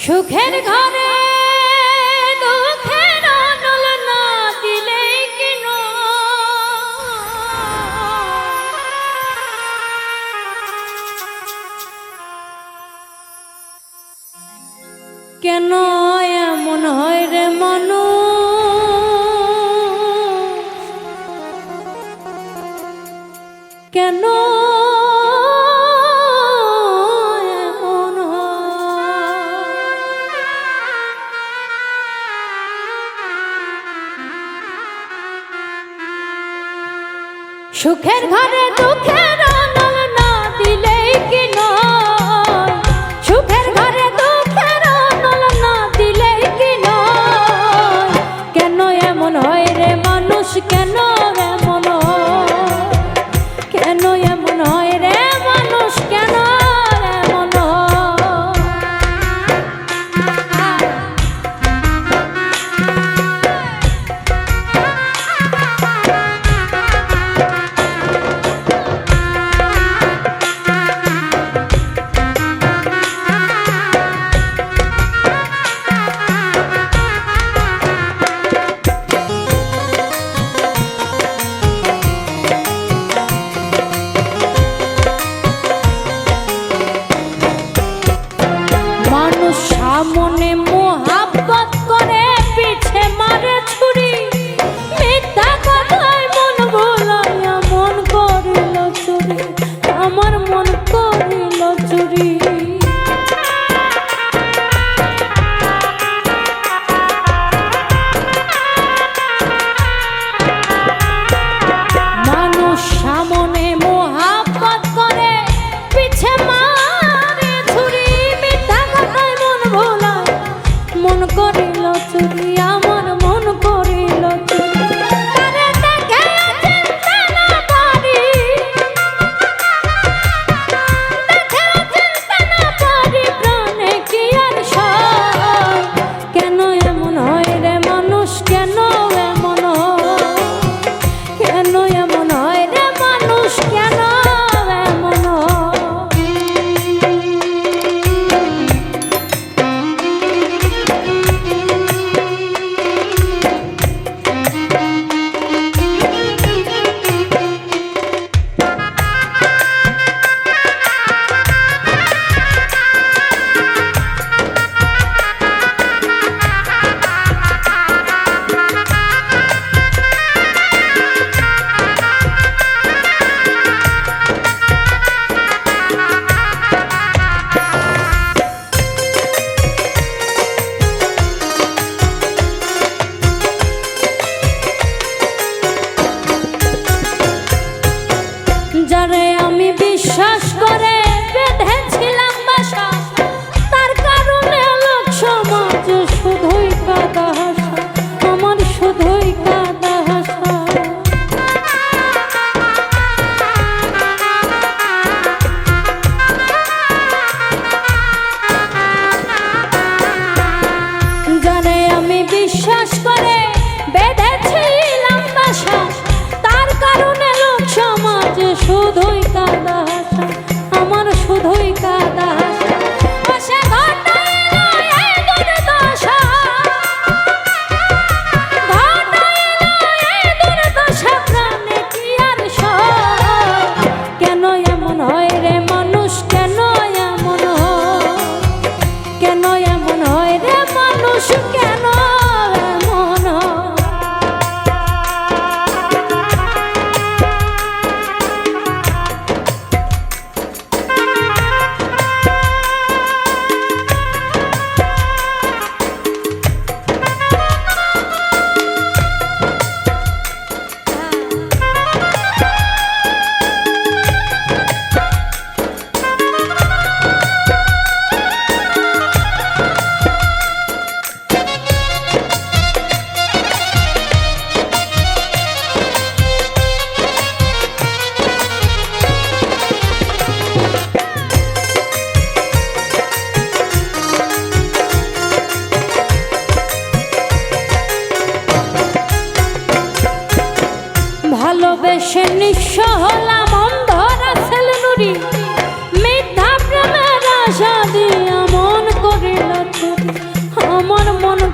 সুখের ঘরে দুঃখের কেন? কেন এমন হয় রে মানুষ কেন সুখের ঘরে দুঃখের মন করিল চুরি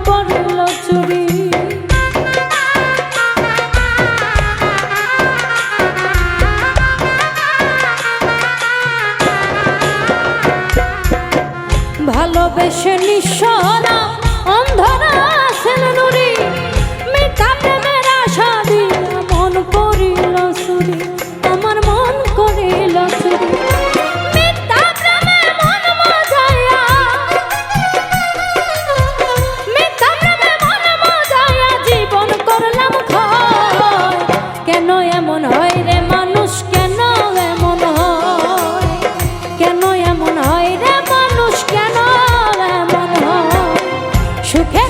করল চুরি। ভালোবেসে নিঃসরা অন্ধরা সেল নুরি মিথ্যা প্রেমের আশা দিয়া মন করিল সুখের